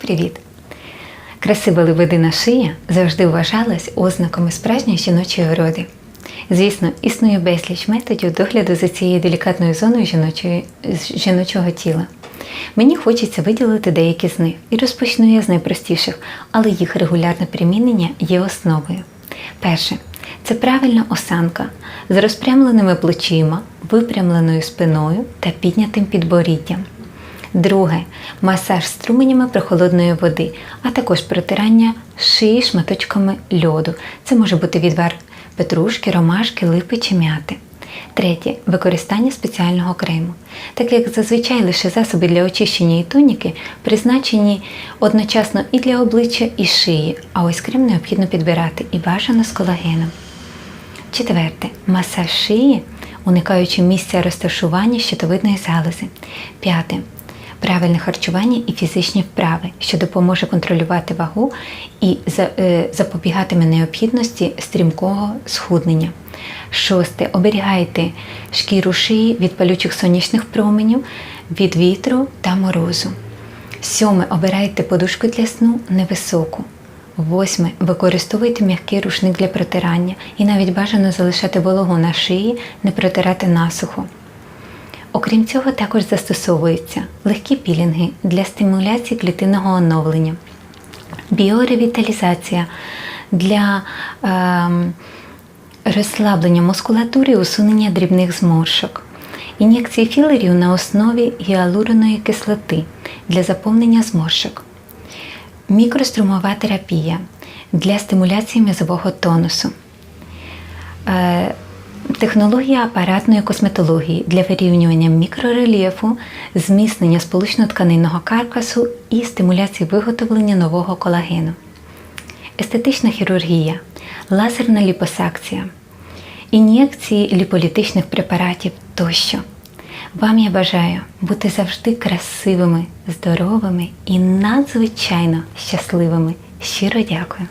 Привіт! Красива лебедина шия завжди вважалась ознаками справжньої жіночої вроди. Звісно, існує безліч методів догляду за цією делікатною зоною жіночої, жіночого тіла. Мені хочеться виділити деякі з них, і розпочну я з найпростіших, але їх регулярне примінення є основою. Перше це правильна осанка з розпрямленими плечима, випрямленою спиною та піднятим підборіддям. Друге масаж струменями прохолодної води, а також протирання шиї шматочками льоду. Це може бути відвар петрушки, ромашки, липи чи м'яти. Третє використання спеціального крему. Так як зазвичай лише засоби для очищення і тоніки призначені одночасно і для обличчя, і шиї, а ось крем необхідно підбирати і бажано з колагеном. Четверте масаж шиї, уникаючи місця розташування щитовидної залози. П'яте правильне харчування і фізичні вправи, що допоможе контролювати вагу і е, запобігатиме необхідності стрімкого схуднення. Шосте. Оберігайте шкіру шиї від палючих сонячних променів, від вітру та морозу. Сьоме. Обирайте подушку для сну невисоку. Восьме. Використовуйте м'який рушник для протирання і навіть бажано залишати вологу на шиї, не протирати насухо. Окрім цього, також застосовуються легкі пілінги для стимуляції клітинного оновлення, біоревіталізація для ем, розслаблення мускулатури і усунення дрібних зморшок, ін'єкції філерів на основі гіалуроної кислоти для заповнення зморшок, мікрострумова терапія для стимуляції м'язового тонусу. Е, Технологія апаратної косметології для вирівнювання мікрорельєфу, зміцнення сполучно-тканинного каркасу і стимуляції виготовлення нового колагену. Естетична хірургія, лазерна ліпосакція, ін'єкції ліполітичних препаратів тощо. Вам я бажаю бути завжди красивими, здоровими і надзвичайно щасливими. Щиро дякую!